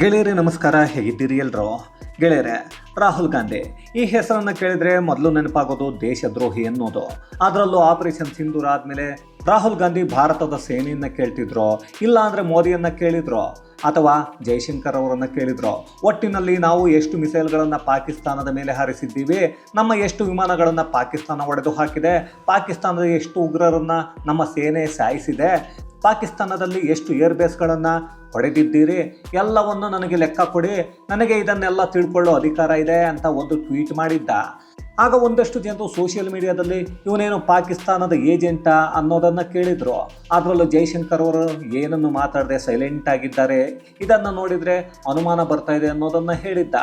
ಗೆಳೆಯರೇ, ನಮಸ್ಕಾರ. ಹೇಗಿದ್ದೀರಿ ಎಲ್ರು ಗೆಳೆಯರೆ, ರಾಹುಲ್ ಗಾಂಧಿ. ಈ ಹೆಸರನ್ನು ಕೇಳಿದ್ರೆ ಮೊದಲು ನೆನಪಾಗೋದು ದೇಶದ್ರೋಹಿ ಅನ್ನೋದು ಅದರಲ್ಲೂ ಆಪರೇಷನ್ ಸಿಂಧೂರ್ ಆದಮೇಲೆ ರಾಹುಲ್ ಗಾಂಧಿ ಭಾರತದ ಸೇನೆಯನ್ನು ಕೇಳ್ತಿದ್ರು, ಇಲ್ಲ ಅಂದರೆ ಮೋದಿಯನ್ನು ಕೇಳಿದ್ರು, ಅಥವಾ ಜೈಶಂಕರ್ ಅವರನ್ನು ಕೇಳಿದ್ರು. ಒಟ್ಟಿನಲ್ಲಿ ನಾವು ಎಷ್ಟು ಮಿಸೈಲ್ಗಳನ್ನು ಪಾಕಿಸ್ತಾನದ ಮೇಲೆ ಹಾರಿಸಿದ್ದೀವಿ, ನಮ್ಮ ಎಷ್ಟು ವಿಮಾನಗಳನ್ನು ಪಾಕಿಸ್ತಾನ ಹೊಡೆದು ಹಾಕಿದೆ, ಪಾಕಿಸ್ತಾನದ ಎಷ್ಟು ಉಗ್ರರನ್ನು ನಮ್ಮ ಸೇನೆ ಸಾಯಿಸಿದೆ ಪಾಕಿಸ್ತಾನದಲ್ಲಿ ಎಷ್ಟು ಏರ್ ಬೇಸ್ಗಳನ್ನು ಹೊಡೆದಿದ್ದೀರಿ ಎಲ್ಲವನ್ನು ನನಗೆ ಲೆಕ್ಕ ಕೊಡಿ. ನನಗೆ ಇದನ್ನೆಲ್ಲ ತಿಳ್ಕೊಳ್ಳೋ ಅಧಿಕಾರ ಇದೆ ಅಂತ ಒಂದು ಟ್ವೀಟ್ ಮಾಡಿದ್ದ. ಆಗ ಒಂದಷ್ಟು ಜನರು ಸೋಷಿಯಲ್ ಮೀಡಿಯಾದಲ್ಲಿ ಇವನೇನು ಪಾಕಿಸ್ತಾನದ ಏಜೆಂಟ? ಅನ್ನೋದನ್ನು ಕೇಳಿದರು. ಅದರಲ್ಲೂ ಜೈಶಂಕರ್ ಅವರು ಏನನ್ನು ಮಾತಾಡದೆ ಸೈಲೆಂಟ್ ಆಗಿದ್ದಾರೆ. ಇದನ್ನು ನೋಡಿದರೆ ಅನುಮಾನ ಬರ್ತಾ ಇದೆ ಅನ್ನೋದನ್ನು ಹೇಳಿದ್ದ.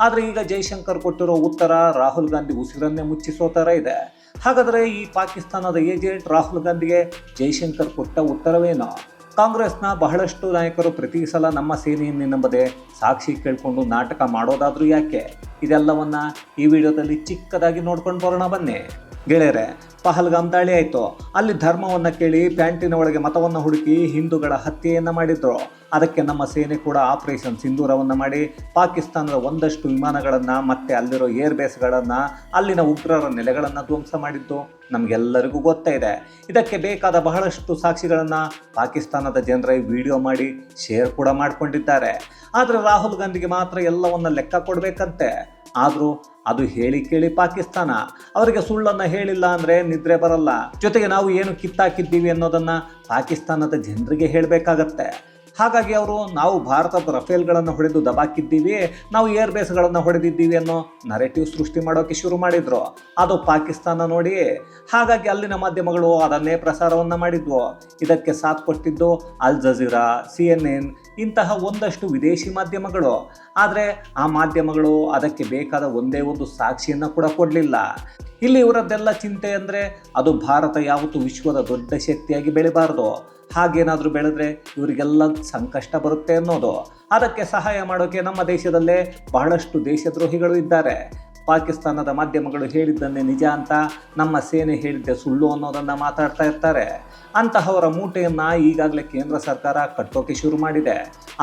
ಆದರೆ ಈಗ ಜೈಶಂಕರ್ ಕೊಟ್ಟಿರೋ ಉತ್ತರ ರಾಹುಲ್ ಗಾಂಧಿ ಉಸಿರನ್ನೇ ಮುಚ್ಚಿಸೋ ಥರ ಇದೆ. ಹಾಗಾದರೆ ಈ ಪಾಕಿಸ್ತಾನದ ಏಜೆಂಟ್ ರಾಹುಲ್ ಗಾಂಧಿಗೆ ಜೈಶಂಕರ್ ಕೊಟ್ಟ ಉತ್ತರವೇನು? ಕಾಂಗ್ರೆಸ್ನ ಬಹಳಷ್ಟು ನಾಯಕರು ಪ್ರತಿ ಸಲ ನಮ್ಮ ಸೇನೆಯನ್ನು ನಂಬದೆ ಸಾಕ್ಷಿ ಕೇಳಿಕೊಂಡು ನಾಟಕ ಮಾಡೋದಾದ್ರೂ ಯಾಕೆ? ಇದೆಲ್ಲವನ್ನ ಈ ವಿಡಿಯೋದಲ್ಲಿ ಚಿಕ್ಕದಾಗಿ ನೋಡ್ಕೊಂಡು ಬರೋಣ ಬನ್ನಿ. ಗೆಳೆಯರೆ, ಪಹಲ್ಗಾಮ್ ದಾಳಿ ಆಯಿತು. ಅಲ್ಲಿ ಧರ್ಮವನ್ನು ಕೇಳಿ ಪ್ಯಾಂಟಿನ ಒಳಗೆ ಮತವನ್ನು ಹುಡುಕಿ ಹಿಂದೂಗಳ ಹತ್ಯೆಯನ್ನು ಮಾಡಿದ್ರು. ಅದಕ್ಕೆ ನಮ್ಮ ಸೇನೆ ಕೂಡ ಆಪರೇಷನ್ ಸಿಂಧೂರವನ್ನು ಮಾಡಿ, ಪಾಕಿಸ್ತಾನದ ಒಂದಷ್ಟು ವಿಮಾನಗಳನ್ನು ಮತ್ತೆ ಅಲ್ಲಿರೋ ಏರ್ ಬೇಸ್ಗಳನ್ನು, ಅಲ್ಲಿನ ಉಗ್ರರ ನೆಲೆಗಳನ್ನು ಧ್ವಂಸ ಮಾಡಿದ್ದು ನಮಗೆಲ್ಲರಿಗೂ ಗೊತ್ತೇ ಇದೆ. ಇದಕ್ಕೆ ಬೇಕಾದ ಬಹಳಷ್ಟು ಸಾಕ್ಷಿಗಳನ್ನು ಪಾಕಿಸ್ತಾನದ ಜನರ ವಿಡಿಯೋ ಮಾಡಿ, ಶೇರ್ ಕೂಡ ಮಾಡಿಕೊಂಡಿದ್ದಾರೆ. ಆದರೆ ರಾಹುಲ್ ಗಾಂಧಿಗೆ ಮಾತ್ರ ಎಲ್ಲವನ್ನ ಲೆಕ್ಕ ಕೊಡಬೇಕಂತೆ. ಆದರೂ ಅದು ಹೇಳಿ ಕೇಳಿ ಪಾಕಿಸ್ತಾನ. ಅವರಿಗೆ ಸುಳ್ಳನ್ನು ಹೇಳಿಲ್ಲ ಅಂದರೆ ನಿದ್ರೆ ಬರಲ್ಲ. ಜೊತೆಗೆ ನಾವು ಏನು ಕಿತ್ತಾಕಿದ್ದೀವಿ ಅನ್ನೋದನ್ನು ಪಾಕಿಸ್ತಾನದ ಜನರಿಗೆ ಹೇಳಬೇಕಾಗತ್ತೆ. ಹಾಗಾಗಿ ಅವರು, ನಾವು ಭಾರತದ ರಫೇಲ್ಗಳನ್ನು ಹೊಡೆದು ದಬಾಕಿದ್ದೀವಿ, ನಾವು ಏರ್ ಬೇಸ್ಗಳನ್ನು ಹೊಡೆದಿದ್ದೀವಿ ಅನ್ನೋ ನರೇಟಿವ್ ಸೃಷ್ಟಿ ಮಾಡೋಕ್ಕೆ ಶುರು ಮಾಡಿದರು. ಅದು ಪಾಕಿಸ್ತಾನ ನೋಡಿ. ಹಾಗಾಗಿ ಅಲ್ಲಿನ ಮಾಧ್ಯಮಗಳು ಅದನ್ನೇ ಪ್ರಸಾರವನ್ನು ಮಾಡಿದ್ವು. ಇದಕ್ಕೆ ಸಾಥ್ ಕೊಟ್ಟಿದ್ದು ಅಲ್ ಜಜೀರಾ, ಸಿ ಎನ್ ಎನ್ ಇಂತಹ ಒಂದಷ್ಟು ವಿದೇಶಿ ಮಾಧ್ಯಮಗಳು. ಆದರೆ ಆ ಮಾಧ್ಯಮಗಳು ಅದಕ್ಕೆ ಬೇಕಾದ ಒಂದೇ ಒಂದು ಸಾಕ್ಷಿಯನ್ನು ಕೂಡ ಕೊಡಲಿಲ್ಲ. ಇಲ್ಲಿ ಇವರದ್ದೆಲ್ಲ ಚಿಂತೆ ಅಂದರೆ ಅದು ಭಾರತ ಯಾವತ್ತೂ ವಿಶ್ವದ ದೊಡ್ಡ ಶಕ್ತಿಯಾಗಿ ಬೆಳಿಬಾರ್ದು. ಹಾಗೇನಾದರೂ ಬೆಳೆದ್ರೆ ಇವರಿಗೆಲ್ಲ ಸಂಕಷ್ಟ ಬರುತ್ತೆ ಅನ್ನೋದು. ಅದಕ್ಕೆ ಸಹಾಯ ಮಾಡೋಕೆ ನಮ್ಮ ದೇಶದಲ್ಲೇ ಬಹಳಷ್ಟು ದೇಶದ್ರೋಹಿಗಳು ಇದ್ದಾರೆ. ಪಾಕಿಸ್ತಾನದ ಮಾಧ್ಯಮಗಳು ಹೇಳಿದ್ದನ್ನೇ ನಿಜ ಅಂತ ನಮ್ಮ ಸೇನೆ ಹೇಳಿದ್ದೆ, ಸುಳ್ಳು ಅನ್ನೋದನ್ನು ಮಾತಾಡ್ತಾ ಇರ್ತಾರೆ. ಅಂತಹವರ ಮೂಟೆಯನ್ನು ಈಗಾಗಲೇ ಕೇಂದ್ರ ಸರ್ಕಾರ ಕಟ್ಟೋಕೆ ಶುರು ಮಾಡಿದೆ.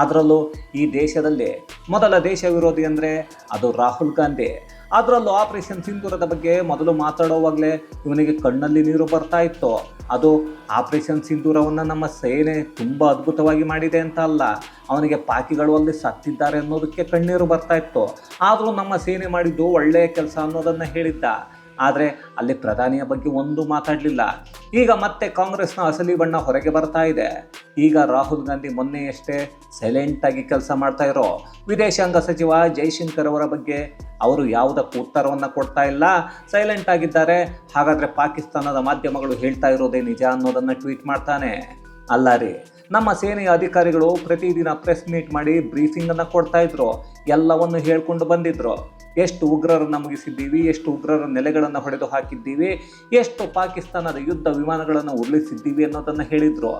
ಅದರಲ್ಲೂ ಈ ದೇಶದಲ್ಲಿ ಮೊದಲ ದೇಶ ವಿರೋಧಿ ಅಂದರೆ ಅದು ರಾಹುಲ್ ಗಾಂಧಿ. ಅದರಲ್ಲೂ ಆಪರೇಷನ್ ಸಿಂಧೂರದ ಬಗ್ಗೆ ಮೊದಲು ಮಾತಾಡೋವಾಗಲೇ ಇವನಿಗೆ ಕಣ್ಣಲ್ಲಿ ನೀರು ಬರ್ತಾ ಇತ್ತು. ಅದು ಆಪರೇಷನ್ ಸಿಂಧೂರವನ್ನು ನಮ್ಮ ಸೇನೆ ತುಂಬ ಅದ್ಭುತವಾಗಿ ಮಾಡಿದೆ ಅಂತ ಅಲ್ಲ, ಅವನಿಗೆ ಪಾಕಿಗಳು ಅಲ್ಲಿ ಸತ್ತಿದ್ದಾರೆ ಅನ್ನೋದಕ್ಕೆ ಕಣ್ಣೀರು ಬರ್ತಾ ಇತ್ತು. ಆದರೂ ನಮ್ಮ ಸೇನೆ ಮಾಡಿದ್ದು ಒಳ್ಳೆಯ ಕೆಲಸ ಅನ್ನೋದನ್ನು ಹೇಳಿದ್ದ. ಆದರೆ ಅಲ್ಲಿ ಪ್ರಧಾನಿಯ ಬಗ್ಗೆ ಒಂದು ಮಾತಾಡಲಿಲ್ಲ. ಈಗ ಮತ್ತೆ ಕಾಂಗ್ರೆಸ್ನ ಅಸಲಿ ಬಣ್ಣ ಹೊರಗೆ ಬರ್ತಾ ಇದೆ. ಈಗ ರಾಹುಲ್ ಗಾಂಧಿ ಮೊನ್ನೆಯಷ್ಟೇ ಸೈಲೆಂಟಾಗಿ ಕೆಲಸ ಮಾಡ್ತಾ ಇರೋ ವಿದೇಶಾಂಗ ಸಚಿವ ಜೈಶಂಕರ್ ಅವರ ಬಗ್ಗೆ ಅವರು ಯಾವುದಕ್ಕೂ ಉತ್ತರವನ್ನು ಕೊಡ್ತಾ ಇಲ್ಲ. ಸೈಲೆಂಟ್ ಆಗಿದ್ದಾರೆ. ಹಾಗಾದರೆ ಪಾಕಿಸ್ತಾನದ ಮಾಧ್ಯಮಗಳು ಹೇಳ್ತಾ ಇರೋದೇ ನಿಜ ಅನ್ನೋದನ್ನು ಟ್ವೀಟ್ ಮಾಡ್ತಾನೆ. ಅಲ್ಲ ರೀ. ನಮ್ಮ ಸೇನೆಯ ಅಧಿಕಾರಿಗಳು ಪ್ರತಿದಿನ ಪ್ರೆಸ್ ಮೀಟ್ ಮಾಡಿ ಬ್ರೀಫಿಂಗನ್ನು ಕೊಡ್ತಾ ಇದ್ರು. ಎಲ್ಲವನ್ನು ಹೇಳ್ಕೊಂಡು ಬಂದಿದ್ರು. ಎಷ್ಟು ಉಗ್ರರನ್ನು ಮುಗಿಸಿದ್ದೀವಿ, ಎಷ್ಟು ಉಗ್ರರ ನೆಲೆಗಳನ್ನು ಹೊಡೆದು ಹಾಕಿದ್ದೀವಿ, ಎಷ್ಟು ಪಾಕಿಸ್ತಾನದ ಯುದ್ಧ ವಿಮಾನಗಳನ್ನು ಉರುಳಿಸಿದ್ದೀವಿ ಅನ್ನೋದನ್ನು ಹೇಳಿದರು.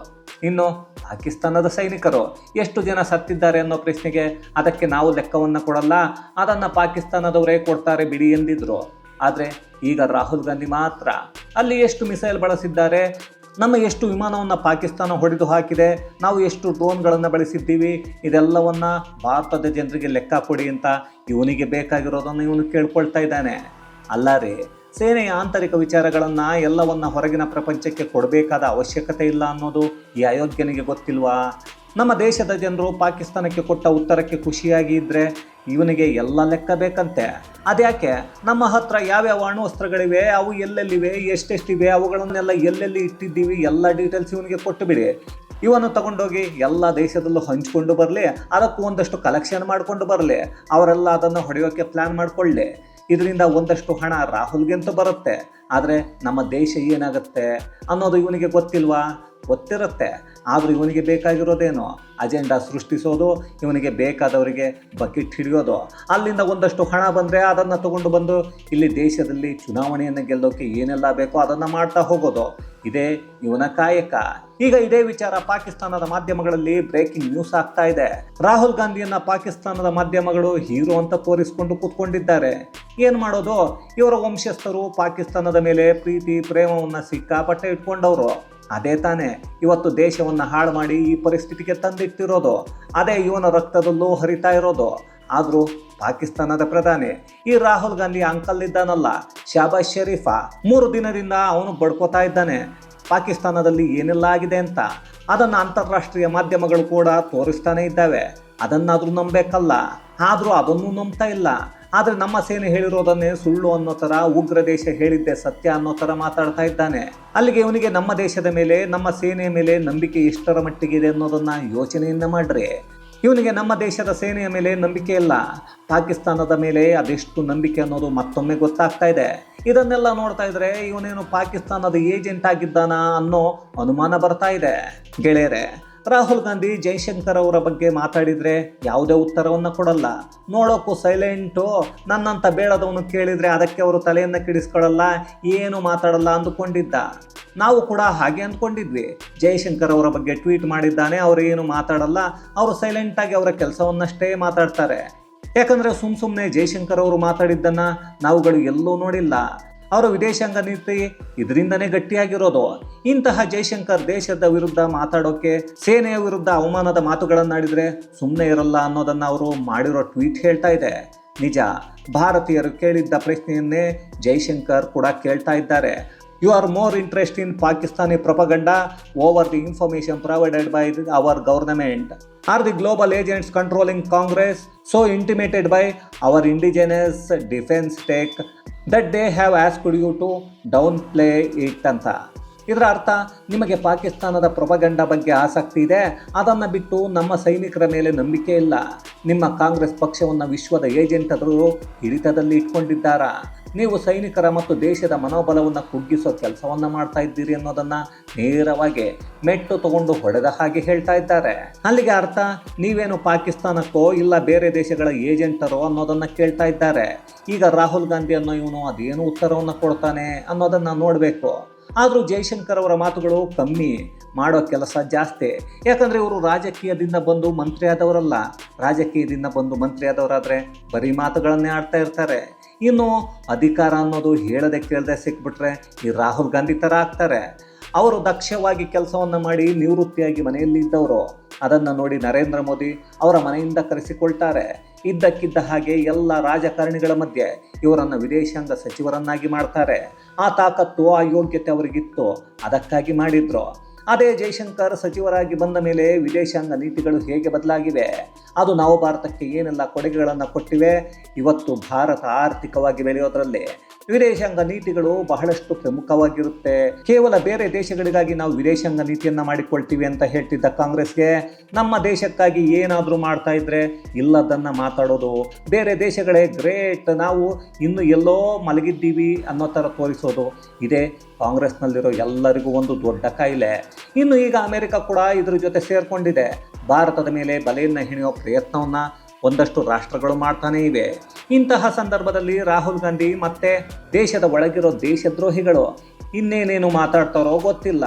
ಇನ್ನು ಪಾಕಿಸ್ತಾನದ ಸೈನಿಕರು ಎಷ್ಟು ಜನ ಸತ್ತಿದ್ದಾರೆ ಅನ್ನೋ ಪ್ರಶ್ನೆಗೆ ಅದಕ್ಕೆ ನಾವು ಲೆಕ್ಕವನ್ನು ಕೊಡಲ್ಲ, ಅದನ್ನು ಪಾಕಿಸ್ತಾನದವರೇ ಕೊಡ್ತಾರೆ ಬಿಡಿ ಎಂದಿದ್ರು. ಆದರೆ ಈಗ ರಾಹುಲ್ ಗಾಂಧಿ ಮಾತ್ರ ಅಲ್ಲಿ ಎಷ್ಟು ಮಿಸೈಲ್ ಬಳಸಿದ್ದಾರೆ ನಮ್ಮ ಎಷ್ಟು ವಿಮಾನವನ್ನು ಪಾಕಿಸ್ತಾನ ಹೊಡೆದು ಹಾಕಿದೆ, ನಾವು ಎಷ್ಟು ಡ್ರೋನ್ಗಳನ್ನು ಬಳಸಿದ್ದೀವಿ, ಇದೆಲ್ಲವನ್ನು ಭಾರತದ ಜನರಿಗೆ ಲೆಕ್ಕ ಕೊಡಿ ಅಂತ ಇವನಿಗೆ ಬೇಕಾಗಿರೋದನ್ನು ಇವನು ಕೇಳ್ಕೊಳ್ತಾ ಇದ್ದಾನೆ. ಅಲ್ಲ ರೀ, ಸೇನೆಯ ಆಂತರಿಕ ವಿಚಾರಗಳನ್ನು ಎಲ್ಲವನ್ನು ಹೊರಗಿನ ಪ್ರಪಂಚಕ್ಕೆ ಕೊಡಬೇಕಾದ ಅವಶ್ಯಕತೆ ಇಲ್ಲ ಅನ್ನೋದು ಈ ಅಯೋಧ್ಯನಿಗೆ ಗೊತ್ತಿಲ್ವಾ? ನಮ್ಮ ದೇಶದ ಜನರು ಪಾಕಿಸ್ತಾನಕ್ಕೆ ಕೊಟ್ಟ ಉತ್ತರಕ್ಕೆ ಖುಷಿಯಾಗಿ ಇದ್ದರೆ ಇವನಿಗೆ ಎಲ್ಲ ಲೆಕ್ಕ ಬೇಕಂತೆ. ಅದ್ಯಾಕೆ? ನಮ್ಮ ಹತ್ರ ಯಾವ್ಯಾವ ಅಣುವಸ್ತ್ರಗಳಿವೆ, ಅವು ಎಲ್ಲೆಲ್ಲಿವೆ, ಎಷ್ಟೆಷ್ಟಿವೆ, ಅವುಗಳನ್ನೆಲ್ಲ ಎಲ್ಲೆಲ್ಲಿ ಇಟ್ಟಿದ್ದೀವಿ, ಎಲ್ಲ ಡೀಟೇಲ್ಸ್ ಇವನಿಗೆ ಕೊಟ್ಟು ಬಿಡಿ. ಇವನ್ನು ತಗೊಂಡೋಗಿ ಎಲ್ಲ ದೇಶದಲ್ಲೂ ಹಂಚಿಕೊಂಡು ಬರಲಿ, ಅದಕ್ಕೂ ಒಂದಷ್ಟು ಕಲೆಕ್ಷನ್ ಮಾಡಿಕೊಂಡು ಬರಲಿ, ಅವರೆಲ್ಲ ಅದನ್ನು ಹೊಡೆಯೋಕ್ಕೆ ಪ್ಲ್ಯಾನ್ ಮಾಡಿಕೊಳ್ಳಿ. ಇದರಿಂದ ಒಂದಷ್ಟು ಹಣ ರಾಹುಲ್ಗೆಂತೂ ಬರುತ್ತೆ. ಆದರೆ ನಮ್ಮ ದೇಶ ಏನಾಗುತ್ತೆ ಅನ್ನೋದು ಇವನಿಗೆ ಗೊತ್ತಿಲ್ವಾ? ಗೊತ್ತಿರುತ್ತೆ. ಆದರೂ ಇವನಿಗೆ ಬೇಕಾಗಿರೋದೇನು? ಅಜೆಂಡಾ ಸೃಷ್ಟಿಸೋದು, ಇವನಿಗೆ ಬೇಕಾದವರಿಗೆ ಬಕೆಟ್ ಹಿಡಿಯೋದು. ಅಲ್ಲಿಂದ ಒಂದಷ್ಟು ಹಣ ಬಂದರೆ ಅದನ್ನು ತಗೊಂಡು ಬಂದು ಇಲ್ಲಿ ದೇಶದಲ್ಲಿ ಚುನಾವಣೆಯನ್ನು ಗೆಲ್ಲೋಕೆ ಏನೆಲ್ಲ ಬೇಕೋ ಅದನ್ನು ಮಾಡ್ತಾ ಹೋಗೋದು. ಇದೇ ಇವನ ಕಾಯಕ. ಈಗ ಇದೇ ವಿಚಾರ ಪಾಕಿಸ್ತಾನದ ಮಾಧ್ಯಮಗಳಲ್ಲಿ ಬ್ರೇಕಿಂಗ್ ನ್ಯೂಸ್ ಆಗ್ತಾ ಇದೆ. ರಾಹುಲ್ ಗಾಂಧಿಯನ್ನ ಪಾಕಿಸ್ತಾನದ ಮಾಧ್ಯಮಗಳು ಹೀರೋ ಅಂತ ತೋರಿಸಿಕೊಂಡು ಕೂತ್ಕೊಂಡಿದ್ದಾರೆ. ಏನು ಮಾಡೋದು? ಇವರ ವಂಶಸ್ಥರು ಪಾಕಿಸ್ತಾನದ ಮೇಲೆ ಪ್ರೀತಿ, ಪ್ರೇಮವನ್ನು ಸಿಕ್ಕಾಪಟ್ಟೆ ಇಟ್ಕೊಂಡವರು. ಅದೇ ತಾನೇ, ಇವತ್ತು ದೇಶವನ್ನು ಹಾಳು ಮಾಡಿ ಈ ಪರಿಸ್ಥಿತಿಗೆ ತಂದಿಟ್ಟಿರೋದು. ಅದೇ ಇವನ ರಕ್ತದಲ್ಲೂ ಹರಿತಾ ಇರೋದು. ಆದರೂ ಪಾಕಿಸ್ತಾನದ ಪ್ರಧಾನಿ, ಈ ರಾಹುಲ್ ಗಾಂಧಿ ಅಂಕಲ್ ಇದ್ದಾನಲ್ಲ ಶಾಬಾಜ್ ಶರೀಫ, ಮೂರು ದಿನದಿಂದ ಅವನು ಬಡ್ಕೋತಾ ಇದ್ದಾನೆ. ಪಾಕಿಸ್ತಾನದಲ್ಲಿ ಏನೆಲ್ಲ ಆಗಿದೆ ಅಂತ, ಅದನ್ನು ಅಂತಾರಾಷ್ಟ್ರೀಯ ಮಾಧ್ಯಮಗಳು ಕೂಡ ತೋರಿಸ್ತಾನೆ ಇದ್ದಾವೆ. ಅದನ್ನಾದರೂ ನಂಬಬೇಕಲ್ಲ ಆದರೂ ಅದನ್ನು ನಂಬ್ತಾ ಇಲ್ಲ. ಆದರೆ ನಮ್ಮ ಸೇನೆ ಹೇಳಿರೋದನ್ನೇ ಸುಳ್ಳು ಅನ್ನೋ ಥರ, ಉಗ್ರ ದೇಶ ಹೇಳಿದ್ದೆ ಸತ್ಯ ಅನ್ನೋ ಥರ ಮಾತಾಡ್ತಾ ಇದ್ದಾನೆ. ಅಲ್ಲಿಗೆ ಇವನಿಗೆ ನಮ್ಮ ದೇಶದ ಮೇಲೆ, ನಮ್ಮ ಸೇನೆಯ ಮೇಲೆ ನಂಬಿಕೆ ಎಷ್ಟರ ಮಟ್ಟಿಗಿದೆ ಅನ್ನೋದನ್ನ ಯೋಚನೆಯಿಂದ ಮಾಡ್ರಿ. ಇವನಿಗೆ ನಮ್ಮ ದೇಶದ ಸೇನೆಯ ಮೇಲೆ ನಂಬಿಕೆ ಇಲ್ಲ. ಪಾಕಿಸ್ತಾನದ ಮೇಲೆ ಅದೆಷ್ಟು ನಂಬಿಕೆ ಅನ್ನೋದು ಮತ್ತೊಮ್ಮೆ ಗೊತ್ತಾಗ್ತಾ ಇದೆ. ಇದನ್ನೆಲ್ಲ ನೋಡ್ತಾ ಇದ್ರೆ ಇವನೇನು ಪಾಕಿಸ್ತಾನದ ಏಜೆಂಟ್ ಆಗಿದ್ದಾನಾ ಅನ್ನೋ ಅನುಮಾನ ಬರ್ತಾ ಇದೆ. ಗೆಳೆಯರೆ ರಾಹುಲ್ ಗಾಂಧಿ, ಜೈಶಂಕರ್ ಅವರ ಬಗ್ಗೆ ಮಾತಾಡಿದರೆ ಯಾವುದೇ ಉತ್ತರವನ್ನು ಕೊಡಲ್ಲ. ನೋಡೋಕ್ಕೂ ಸೈಲೆಂಟು ನನ್ನಂಥ ಬೇಡದವನು ಕೇಳಿದರೆ ಅದಕ್ಕೆ ಅವರು ತಲೆಯನ್ನು ಕಿಡಿಸ್ಕೊಳ್ಳಲ್ಲ, ಏನು ಮಾತಾಡಲ್ಲ ಅಂದುಕೊಂಡಿದ್ದ. ನಾವು ಕೂಡ ಹಾಗೆ ಅಂದ್ಕೊಂಡಿದ್ವಿ. ಜೈಶಂಕರ್ ಅವರ ಬಗ್ಗೆ ಟ್ವೀಟ್ ಮಾಡಿದ್ದಾನೆ, ಅವರು ಏನು ಮಾತಾಡಲ್ಲ, ಅವರು ಸೈಲೆಂಟಾಗಿ ಅವರ ಕೆಲಸವನ್ನಷ್ಟೇ ಮಾತಾಡ್ತಾರೆ. ಯಾಕಂದರೆ ಸುಮ್ಮ ಸುಮ್ಮನೆ ಜೈಶಂಕರ್ ಅವರು ಮಾತಾಡಿದ್ದನ್ನ ನಾವುಗಳು ಎಲ್ಲೂ ನೋಡಿಲ್ಲ. ಅವರ ವಿದೇಶಾಂಗ ನೀತಿ ಇದರಿಂದನೇ ಗಟ್ಟಿಯಾಗಿರೋದು. ಇಂತಹ ಜೈಶಂಕರ್ ದೇಶದ ವಿರುದ್ಧ ಮಾತಾಡೋಕೆ, ಸೇನೆಯ ವಿರುದ್ಧ ಅವಮಾನದ ಮಾತುಗಳನ್ನಾಡಿದರೆ ಸುಮ್ಮನೆ ಇರಲ್ಲ ಅನ್ನೋದನ್ನ ಅವರು ಮಾಡಿರೋ ಟ್ವೀಟ್ ಹೇಳ್ತಾ ಇದೆ. ನಿಜ, ಭಾರತೀಯರು ಕೇಳಿದ್ದ ಪ್ರಶ್ನೆಯನ್ನೇ ಜೈಶಂಕರ್ ಕೂಡ ಕೇಳ್ತಾ ಇದ್ದಾರೆ. You are more interest in Pakistani propaganda over the information provided by our government or the global agents controlling Congress so intimidated by our indigenous defence take that they have asked you to downplay it ಅಂತ. ಇದರ ಅರ್ಥ, ನಿಮಗೆ ಪಾಕಿಸ್ತಾನದ ಪ್ರಭಗಂಡ ಬಗ್ಗೆ ಆಸಕ್ತಿ ಇದೆ, ಅದನ್ನು ಬಿಟ್ಟು ನಮ್ಮ ಸೈನಿಕರ ಮೇಲೆ ನಂಬಿಕೆ ಇಲ್ಲ. ನಿಮ್ಮ ಕಾಂಗ್ರೆಸ್ ಪಕ್ಷವನ್ನು ವಿಶ್ವದ ಏಜೆಂಟರು ಹಿಡಿತದಲ್ಲಿ ಇಟ್ಕೊಂಡಿದ್ದಾರಾ? ನೀವು ಸೈನಿಕರ ಮತ್ತು ದೇಶದ ಮನೋಬಲವನ್ನು ಕುಗ್ಗಿಸೋ ಕೆಲಸವನ್ನು ಮಾಡ್ತಾ ಇದ್ದೀರಿ ಅನ್ನೋದನ್ನು ನೇರವಾಗಿ ಮೆಟ್ಟು ತಗೊಂಡು ಹೊಡೆದ ಹಾಗೆ ಹೇಳ್ತಾ ಇದ್ದಾರೆ. ಅಲ್ಲಿಗೆ ಅರ್ಥ, ನೀವೇನು ಪಾಕಿಸ್ತಾನಕ್ಕೋ ಇಲ್ಲ ಬೇರೆ ದೇಶಗಳ ಏಜೆಂಟರೋ ಅನ್ನೋದನ್ನು ಕೇಳ್ತಾ ಇದ್ದಾರೆ. ಈಗ ರಾಹುಲ್ ಗಾಂಧಿ ಅನ್ನೋ ಇವನು ಅದೇನು ಉತ್ತರವನ್ನು ಕೊಡ್ತಾನೆ ಅನ್ನೋದನ್ನು ನೋಡಬೇಕು. ಆದರೂ ಜೈಶಂಕರ್ ಅವರ ಮಾತುಗಳು ಕಮ್ಮಿ ಮಾಡೋ ಕೆಲಸ ಜಾಸ್ತಿ. ಯಾಕಂದರೆ ಇವರು ರಾಜಕೀಯದಿಂದ ಬಂದು ಮಂತ್ರಿ ಆದವರಲ್ಲ. ರಾಜಕೀಯದಿಂದ ಬಂದು ಮಂತ್ರಿ ಆದವರಾದರೆ ಬರೀ ಮಾತುಗಳನ್ನೇ ಆಡ್ತಾ ಇರ್ತಾರೆ. ಇನ್ನು ಅಧಿಕಾರ ಅನ್ನೋದು ಹೇಳದೆ ಕೇಳದೆ ಸಿಕ್ಬಿಟ್ರೆ ಈ ರಾಹುಲ್ ಗಾಂಧಿ ಥರ ಆಗ್ತಾರೆ. ಅವರು ದಕ್ಷವಾಗಿ ಕೆಲಸವನ್ನು ಮಾಡಿ ನಿವೃತ್ತಿಯಾಗಿ ಮನೆಯಲ್ಲಿ ಇದ್ದವರು. ಅದನ್ನು ನೋಡಿ ನರೇಂದ್ರ ಮೋದಿ ಅವರ ಮನೆಯಿಂದ ಕರೆಸಿಕೊಳ್ತಾರೆ. ಇದ್ದಕ್ಕಿದ್ದ ಹಾಗೆ ಎಲ್ಲ ರಾಜಕಾರಣಿಗಳ ಮಧ್ಯೆ ಇವರನ್ನು ವಿದೇಶಾಂಗ ಸಚಿವರನ್ನಾಗಿ ಮಾಡ್ತಾರೆ. ಆ ತಾಕತ್ತು, ಆ ಯೋಗ್ಯತೆ ಅವರಿಗಿತ್ತು. ಅದಕ್ಕಾಗಿ ಮಾಡಿದ್ರು. ಅದೇ ಜೈಶಂಕರ್ ಸಚಿವರಾಗಿ ಬಂದ ಮೇಲೆ ವಿದೇಶಾಂಗ ನೀತಿಗಳು ಹೇಗೆ ಬದಲಾಗಿವೆ? ಅದು ನಾವು ಭಾರತಕ್ಕೆ ಏನೆಲ್ಲ ಕೊಡುಗೆಗಳನ್ನು ಕೊಟ್ಟಿವೆ? ಇವತ್ತು ಭಾರತ ಆರ್ಥಿಕವಾಗಿ ಬೆಳೆಯೋದ್ರಲ್ಲಿ ವಿದೇಶಾಂಗ ನೀತಿಗಳು ಬಹಳಷ್ಟು ಪ್ರಮುಖವಾಗಿರುತ್ತೆ. ಕೇವಲ ಬೇರೆ ದೇಶಗಳಿಗಾಗಿ ನಾವು ವಿದೇಶಾಂಗ ನೀತಿಯನ್ನ ಮಾಡಿಕೊಳ್ತೀವಿ ಅಂತ ಹೇಳ್ತಿದ್ದ ಕಾಂಗ್ರೆಸ್ಗೆ. ನಮ್ಮ ದೇಶಕ್ಕಾಗಿ ಏನಾದರೂ ಮಾಡ್ತಾ ಇದ್ರೆ ಇಲ್ಲದನ್ನ ಮಾತಾಡೋದು. ಬೇರೆ ದೇಶಗಳೇ ಗ್ರೇಟ್, ನಾವು ಇನ್ನು ಎಲ್ಲೋ ಮಲಗಿದ್ದೀವಿ ಅನ್ನೋ ಥರ ತೋರಿಸೋದು. ಇದೇ ಕಾಂಗ್ರೆಸ್ನಲ್ಲಿರೋ ಎಲ್ಲರಿಗೂ ಒಂದು ದೊಡ್ಡ ಕಾಯಿಲೆ. ಇನ್ನು ಈಗ ಅಮೆರಿಕ ಕೂಡ ಇದ್ರ ಜೊತೆ ಸೇರ್ಕೊಂಡಿದೆ. ಭಾರತದ ಮೇಲೆ ಬಲೆಯನ್ನು ಹೆಣೆಯುವ ಪ್ರಯತ್ನವನ್ನು ಒಂದಷ್ಟು ರಾಷ್ಟ್ರಗಳು ಮಾಡ್ತಾನೆ ಇವೆ. ಇಂತಹ ಸಂದರ್ಭದಲ್ಲಿ ರಾಹುಲ್ ಗಾಂಧಿ ಮತ್ತೆ ದೇಶದ ಒಳಗಿರೋ ದೇಶದ್ರೋಹಿಗಳು ಇನ್ನೇನೇನು ಮಾತಾಡ್ತಾರೋ ಗೊತ್ತಿಲ್ಲ.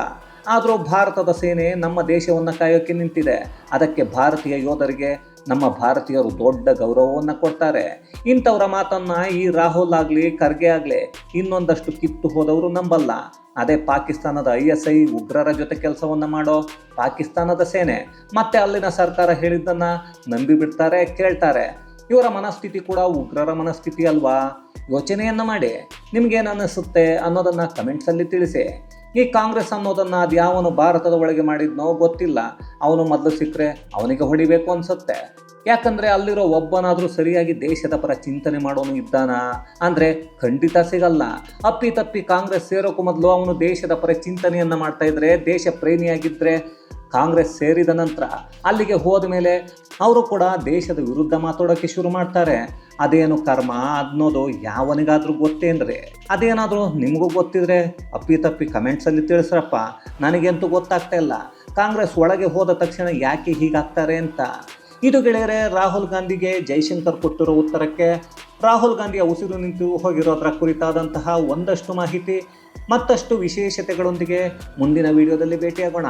ಆದರೂ ಭಾರತದ ಸೇನೆ ನಮ್ಮ ದೇಶವನ್ನು ಕಾಯೋಕ್ಕೆ ನಿಂತಿದೆ. ಅದಕ್ಕೆ ಭಾರತೀಯ ಯೋಧರಿಗೆ, ನಮ್ಮ ಭಾರತೀಯರು ದೊಡ್ಡ ಗೌರವವನ್ನು ಕೊಡ್ತಾರೆ. ಇಂಥವರ ಮಾತನ್ನು ಈ ರಾಹುಲ್ ಆಗಲಿ, ಖರ್ಗೆ ಆಗಲಿ ಇನ್ನೊಂದಷ್ಟು ಕಿತ್ತು ಹೋದವರು ನಂಬಲ್ಲ. ಅದೇ ಪಾಕಿಸ್ತಾನದ ಐ ಎಸ್ ಐ ಉಗ್ರರ ಜೊತೆ ಕೆಲಸವನ್ನ ಮಾಡೋ ಪಾಕಿಸ್ತಾನದ ಸೇನೆ. ಮತ್ತೆ ಅಲ್ಲಿನ ಸರ್ಕಾರ ಹೇಳಿದ್ದನ್ನು ನಂಬಿ ಬಿಡ್ತಾರೆ, ಕೇಳ್ತಾರೆ. ಇವರ ಮನಸ್ಥಿತಿ ಕೂಡ ಉಗ್ರರ ಮನಸ್ಥಿತಿ ಅಲ್ವಾ? ಯೋಚನೆಯನ್ನ ಮಾಡಿ. ನಿಮ್ಗೇನು ಅನ್ನಿಸುತ್ತೆ ಅನ್ನೋದನ್ನ ಕಮೆಂಟ್ಸಲ್ಲಿ ತಿಳಿಸಿ. ಈ ಕಾಂಗ್ರೆಸ್ ಅನ್ನೋದನ್ನ ಅದ್ಯಾವನು ಭಾರತದ ಒಳಗೆ ಮಾಡಿದ್ನೋ ಗೊತ್ತಿಲ್ಲ. ಅವನು ಮೊದಲು ಸಿಕ್ಕರೆ ಅವನಿಗೆ ಹೊಡಿಬೇಕು ಅನ್ಸುತ್ತೆ. ಯಾಕಂದ್ರೆ ಅಲ್ಲಿರೋ ಒಬ್ಬನಾದರೂ ಸರಿಯಾಗಿ ದೇಶದ ಪರ ಚಿಂತನೆ ಮಾಡೋನು ಇದ್ದಾನ? ಅಂದ್ರೆ ಖಂಡಿತ ಸಿಗಲ್ಲ. ಅಪ್ಪಿ ತಪ್ಪಿ ಕಾಂಗ್ರೆಸ್ ಸೇರೋಕ್ಕೂ ಮೊದಲು ಅವನು ದೇಶದ ಪರ ಚಿಂತನೆಯನ್ನ ಮಾಡ್ತಾ ಇದ್ರೆ, ದೇಶ ಪ್ರೇಮಿಯಾಗಿದ್ದರೆ ಕಾಂಗ್ರೆಸ್ ಸೇರಿದ ನಂತರ ಅಲ್ಲಿಗೆ ಹೋದ ಮೇಲೆ ಅವರು ಕೂಡ ದೇಶದ ವಿರುದ್ಧ ಮಾತಾಡೋಕ್ಕೆ ಶುರು ಮಾಡ್ತಾರೆ. ಅದೇನು ಕರ್ಮ ಅನ್ನೋದು ಯಾವನಿಗಾದರೂ ಗೊತ್ತೇನ್ರಿ ಅದೇನಾದರೂ ನಿಮಗೂ ಗೊತ್ತಿದ್ರೆ ಅಪ್ಪಿ ತಪ್ಪಿ ಕಮೆಂಟ್ಸಲ್ಲಿ ತಿಳಿಸ್ರಪ್ಪ. ನನಗೆಂತೂ ಗೊತ್ತಾಗ್ತಾ ಇಲ್ಲ. ಕಾಂಗ್ರೆಸ್ ಒಳಗೆ ಹೋದ ತಕ್ಷಣ ಯಾಕೆ ಹೀಗಾಗ್ತಾರೆ ಅಂತ. ಇದು ಗೆಳೆಯರೆ, ರಾಹುಲ್ ಗಾಂಧಿಗೆ ಜೈಶಂಕರ್ ಕೊಟ್ಟಿರೋ ಉತ್ತರಕ್ಕೆ ರಾಹುಲ್ ಗಾಂಧಿಯ ಉಸಿರು ನಿಂತು ಹೋಗಿರೋದರ ಕುರಿತಾದಂತಹ ಒಂದಷ್ಟು ಮಾಹಿತಿ, ಮತ್ತಷ್ಟು ವಿಶೇಷತೆಗಳೊಂದಿಗೆ ಮುಂದಿನ ವಿಡಿಯೋದಲ್ಲಿ ಭೇಟಿಯಾಗೋಣ.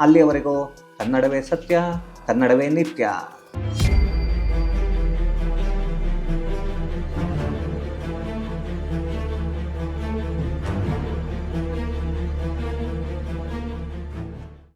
ಅಲ್ಲಿಯವರೆಗೂ ಕನ್ನಡವೇ ಸತ್ಯ, ಕನ್ನಡವೇ ನಿತ್ಯ.